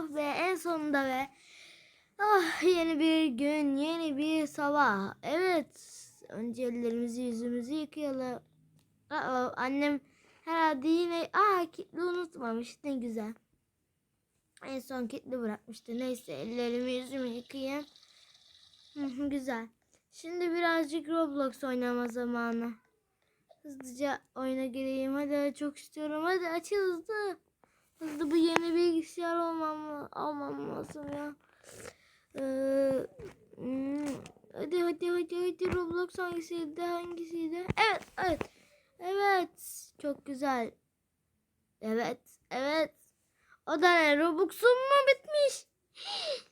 Oh be en sonunda be. Ah yeni bir gün, yeni bir sabah. Evet. Önce ellerimizi yüzümüzü yıkayalım. Aa, annem herhalde yine aa kitli unutmamış. Ne güzel. En son kitli bırakmıştı. Neyse ellerimi yüzümü yıkayayım. Güzel. Şimdi birazcık Roblox oynama zamanı. Hızlıca oyuna gireyim. Hadi çok istiyorum. Hadi aç hızlı. Hızlı bu yeni olmam, almam lazım ya. Ee, hmm, hadi hadi hadi hadi Roblox hangisiydi hangisiydi? Evet evet. Evet. Çok güzel. Evet evet. O da ne? Robux'um mu bitmiş?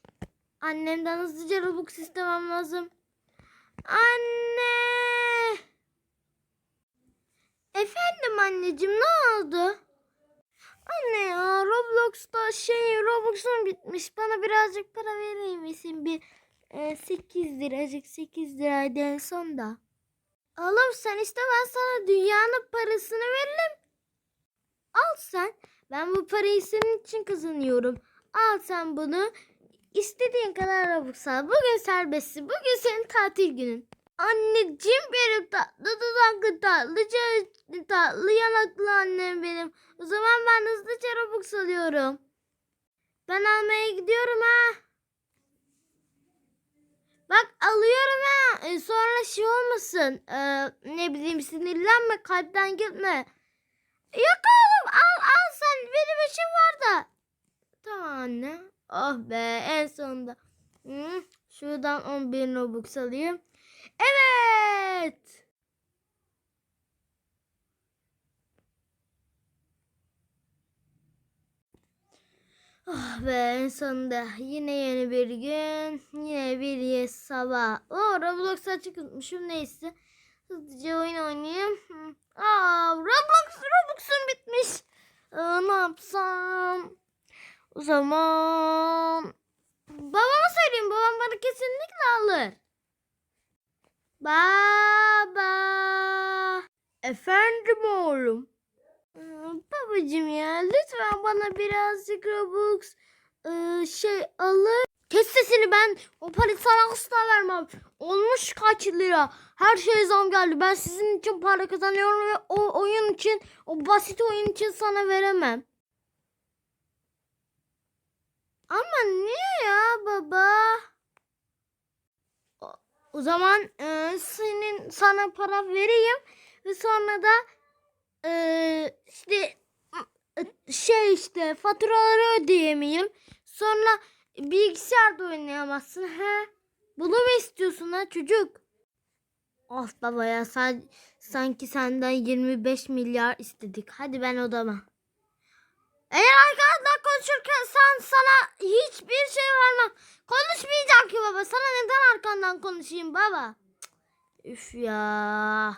Annemden hızlıca Robux istemem lazım. Anne. Efendim anneciğim ne oldu? Anne ya Roblox'ta şey Robux'um bitmiş. Bana birazcık para verir misin? Bir e, 8 liracık 8 liraydı en son da. Oğlum sen iste ben sana dünyanın parasını veririm. Al sen. Ben bu parayı senin için kazanıyorum. Al sen bunu. İstediğin kadar Robux al. Bugün serbestsin. Bugün senin tatil günün. Anneciğim benim tatlı dudaklı tatlı tatlı yanaklı annem benim. O zaman ben hızlıca Robux alıyorum. Ben almaya gidiyorum ha. Bak alıyorum ha. E, sonra şey olmasın. E, ne bileyim sinirlenme kalpten gitme. Yok oğlum al al sen benim işim var da. Tamam anne. Oh be en sonunda. Hmm, şuradan 11 Robux alayım. Evet. Ah be en sonunda yine yeni bir gün, yine bir yeni sabah. Oo Roblox açık unutmuşum neyse. Hızlıca oyun oynayayım. Aa Roblox Robux'um bitmiş. Aa, ne yapsam? O zaman babama söyleyeyim. Babam bana kesinlikle alır. Baba. Efendim oğlum. Babacım ya lütfen bana birazcık Robux ıı, şey alır. Kes sesini ben o parayı sana asla vermem. Olmuş kaç lira. Her şeye zam geldi. Ben sizin için para kazanıyorum ve o oyun için o basit oyun için sana veremem. Ama niye ya baba? O, o zaman e, senin sana para vereyim ve sonra da e, işte şey işte faturaları ödeyemeyim. Sonra bilgisayarda oynayamazsın. He? Bunu mu istiyorsun ha çocuk? Of baba ya sen, sanki senden 25 milyar istedik. Hadi ben odama. Eğer arkandan konuşurken sen sana hiçbir şey vermem. Konuşmayacağım ki baba. Sana neden arkandan konuşayım baba? Üf ya.